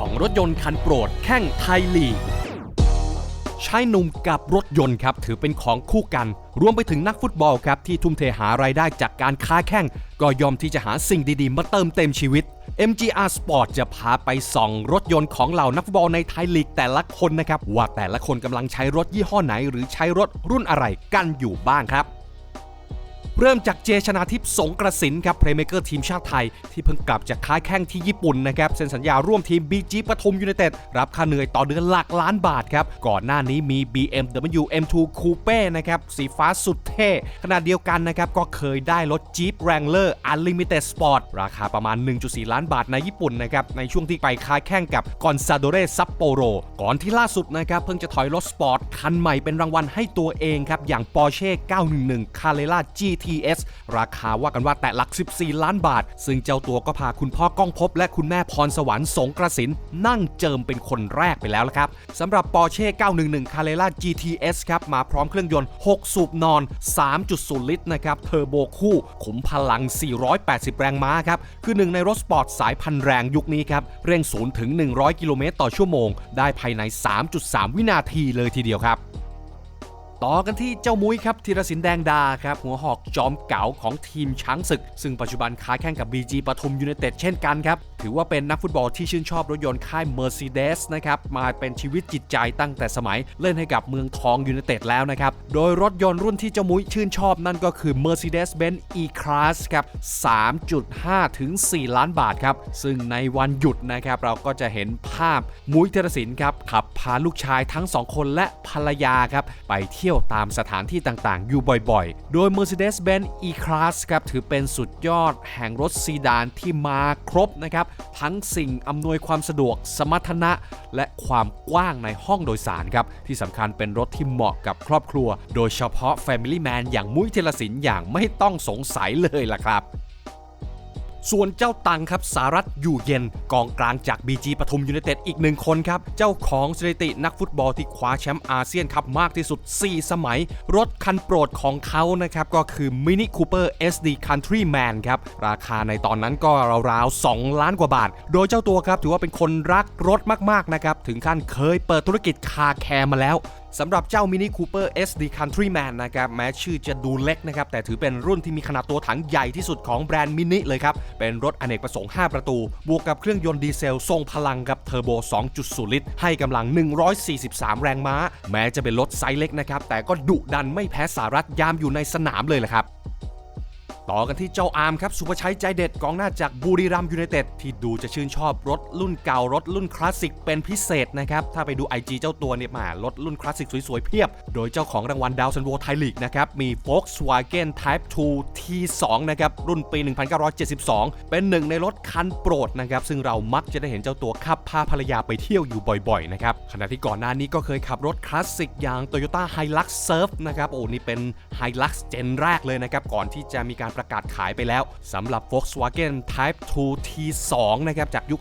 2 รถยนต์คันโปรดแข่งไทยลีกชายหนุ่มกับรถยนต์ครับ ถือเป็นของคู่กัน รวมไปถึงนักฟุตบอลครับ ที่ทุ่มเทหารายได้จากการค้าแข่ง ก็ยอมที่จะหาสิ่งดีๆ มาเติมเต็มชีวิต MGR Sport จะพาไปส่องรถยนต์ของเหล่านักฟุตบอลในไทยลีกแต่ละคนนะครับ ว่าแต่ละคนกำลังใช้รถยี่ห้อไหน หรือใช้รถรุ่นอะไรกันอยู่บ้างครับ เริ่มจากเจชนาทิพย์สงกระสินครับเพลย์เมเกอร์ทีมชาติไทย ที่เพิ่งกลับจากค้าแข่งที่ญี่ปุ่นนะครับเซ็นสัญญาร่วมทีม BG ปทุมยูไนเต็ดรับค่าเหนื่อยต่อเดือนหลักล้านบาทครับ ก่อนหน้านี้มี BMW M2 Coupe นะครับสีฟ้าสุดเท่ขณะเดียวกันนะครับก็เคยได้รถ Jeep Wrangler Unlimited Sport ราคาประมาณ 1.4 ล้านบาทในญี่ปุ่นนะครับในช่วงที่ไปค้าแข่งกับกอนซาโดเรซัปโปโรก่อนที่ล่าสุดนะครับเพิ่งจะถอยรถสปอร์ตคันใหม่เป็นรางวัลให้ตัวเองครับอย่าง Porsche 911 Carrera GTS ราคาว่ากันว่าแตะหลัก 14 ล้านบาท ซึ่งเจ้าตัวก็พาคุณพ่อก้องพบ และคุณแม่พรสวรรค์สงกระสินนั่งเจิมเป็นคนแรกไปแล้วละครับสำหรับ Porsche 911 Carrera GTS ครับมาพร้อมเครื่องยนต์ 6 สูบนอน 3.0 ลิตรนะครับเทอร์โบคู่ขุมพลัง 480 แรงม้าครับคือหนึ่งในรถสปอร์ตสายพันแรงยุคนี้ครับเร่ง0ถึง 100 กิโลเมตรต่อชั่วโมง ได้ภายใน 3.3 วินาทีเลยทีเดียวครับ ต่อกันที่เจ้ามุ้ยครับธีรศินแดงดาครับหัวหอกจอมเก๋าของทีมช้างศึก ซึ่งปัจจุบันค้าแข่งกับ BG ปทุมยูไนเต็ดเช่นกันครับ ถือว่าเป็นนักฟุตบอลที่ชื่นชอบรถยนต์ค่าย Mercedes นะครับมาเป็นชีวิตจิตใจตั้งแต่สมัยเล่นให้กับเมืองทองยูไนเต็ดแล้วนะครับ โดยรถยนต์รุ่นที่เจ้ามุ้ยชื่นชอบนั่นก็คือ Mercedes-Benz E-Class ครับ 3.5 ถึง 4 ล้านบาทครับ ซึ่งในวันหยุดนะครับเราก็จะเห็นภาพมุ้ยธีรศินครับขับพาลูกชายทั้งสองคนและภรรยาครับไปเที่ยวตามสถานที่ต่างๆ อยู่บ่อยๆ โดย Mercedes-Benz E-Class ครับถือเป็นสุดยอดแห่งรถซีดานที่มาครบนะครับ ทั้งสิ่งอำนวยความสะดวกสมรรถนะ และความกว้างในห้องโดยสารครับ ที่สำคัญเป็นรถที่เหมาะกับครอบครัว โดยเฉพาะ Family Man อย่างมุ้ยเทลสินอย่างไม่ต้องสงสัยเลยล่ะครับ ส่วนเจ้าตังครับสารัตอยู่เย็นกองกลางจาก BG ปทุมยูไนเต็ดอีกหนึ่งคนครับ เจ้าของสถิตินักฟุตบอลที่คว้าแชมป์อาเซียนครับมากที่สุด 4 สมัย รถคันโปรดของเขานะครับ ก็คือ Mini Cooper SD Countryman ครับ ราคาในตอนนั้นก็ราวๆ 2 ล้านกว่าบาท โดยเจ้าตัวครับถือว่าเป็นคนรักรถมากๆนะครับ ถึงขั้นเคยเปิดธุรกิจคาแคร์มาแล้ว สำหรับเจ้า Mini Cooper SD Countryman นะครับแม้ชื่อจะดูเล็กนะครับแต่ถือเป็นรุ่นที่มีขนาดตัวถังใหญ่ที่สุดของแบรนด์มินิเลยครับ เป็นรถอเนกประสงค์ 5 ประตู บวกกับเครื่องยนต์ดีเซล ทรงพลังกับเทอร์โบ 2.0 ลิตร ให้กำลัง 143 แรงม้า แม้จะเป็นรถไซส์เล็กนะครับแต่ก็ดุดันไม่แพ้สารัฐยามอยู่ในสนามเลยแหละครับ ต่อกันที่เจ้าอาร์มครับสุภชัยใจเด็ดกองหน้าจากบุรีรัมย์ยูไนเต็ดที่ดูจะชื่นชอบรถรุ่นเก่ารถรุ่นคลาสสิกเป็นพิเศษนะครับถ้าไปดู IG เจ้าตัวเนี่ยมารถรุ่นคลาสสิกสวยๆเพียบ โดยเจ้าของรางวัลดาวซันโวไทยลีกนะครับมี Volkswagen Type 2 T2 นะครับรุ่นปี 1972 เป็นหนึ่งในรถคันโปรดนะครับซึ่งเรามักจะได้เห็นเจ้าตัวขับพาภรรยาไปเที่ยวอยู่บ่อยๆนะครับขณะที่ก่อนหน้านี้ก็เคยขับรถคลาสสิกอย่าง Toyota Hilux Surf นะครับโอ้นี่เป็น Hilux เจนแรกเลยนะครับก่อนที่จะมีการประกาศขายไปแล้วสำหรับ Volkswagen Type 2 T2 นะครับจากยุค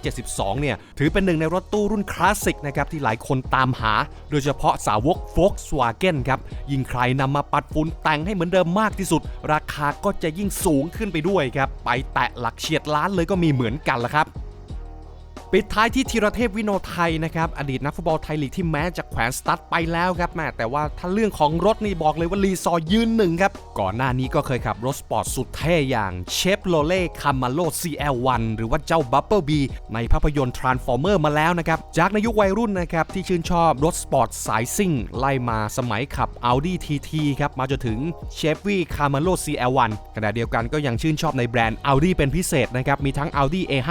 1972 เนี่ย ถือเป็นหนึ่งในรถตู้รุ่นคลาสสิกนะครับที่หลายคนตามหา โดยเฉพาะสาวก Volkswagen ครับ ยิ่งใครนำมาปัดฝุ่นแต่งให้เหมือนเดิมมากที่สุด ราคาก็จะยิ่งสูงขึ้นไปด้วยครับ ไปแตะหลักเฉียดล้านเลยก็มีเหมือนกันละครับ ปิดท้ายที่ธีรเทพวิโนไทยนะครับ อดีตนักฟุตบอลไทยลีกที่แม้จะแขวนสตั๊ดไปแล้วครับแม่แต่ว่าถ้าเรื่องของรถนี่บอกเลยว่ารีซอยืนหนึ่งครับ ก่อนหน้านี้ก็เคยขับรถสปอร์ตสุดเท่อย่างเชฟโ o เล่คามาโล CL1 หรือว่าเจ้าบับเบิลบีในภาพยนตร์ Transformer มาแล้วนะครับ จากในยุควัยรุ่นนะครับที่ชื่นชอบรถสปอร์ตสายซิ่ง ไล่มาสมัยขับ Audi TT ครับมาจนถึง Chevy Camaro CL1 ขณะเดียวกันก็ยังชื่นชอบในแบรนด์ Audi เป็นพิเศษนะครับมีทั้ง Audi A5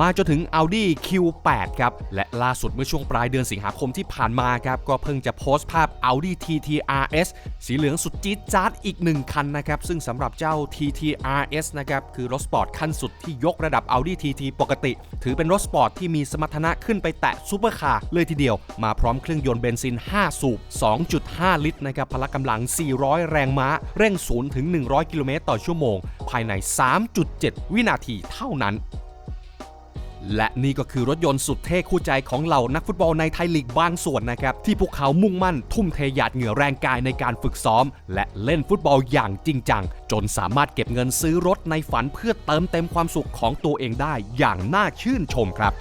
มาจนถึง Audi Q8 ครับ และล่าสุดเมื่อช่วงปลายเดือนสิงหาคมที่ผ่านมาครับ ก็เพิ่งจะโพสต์ภาพ Audi TT RS สีเหลืองสุดจี๊ดจ๊าดอีกหนึ่งคันนะครับ ซึ่งสำหรับเจ้า TT RS นะครับ คือรถสปอร์ตขั้นสุดที่ยกระดับ Audi TT ปกติ ถือเป็นรถสปอร์ตที่มีสมรรถนะขึ้นไปแตะซูเปอร์คาร์เลยทีเดียว มาพร้อมเครื่องยนต์เบนซิน 5 สูบ 2.5 ลิตรนะครับพละกำลัง 400 แรงม้า เร่ง0ถึง100 กิโลเมตรต่อชั่วโมง ภายใน 3.7 วินาทีเท่านั้น และนี่ก็คือรถยนต์สุดเท่คู่ใจของเหล่านักฟุตบอลในไทยลีกบางส่วนนะครับ ที่พวกเขามุ่งมั่น ทุ่มเทหยาดเหงื่อแรงกายในการฝึกซ้อม และเล่นฟุตบอลอย่างจริงจัง จนสามารถเก็บเงินซื้อรถในฝันเพื่อเติมเต็มความสุขของตัวเองได้อย่างน่าชื่นชมครับ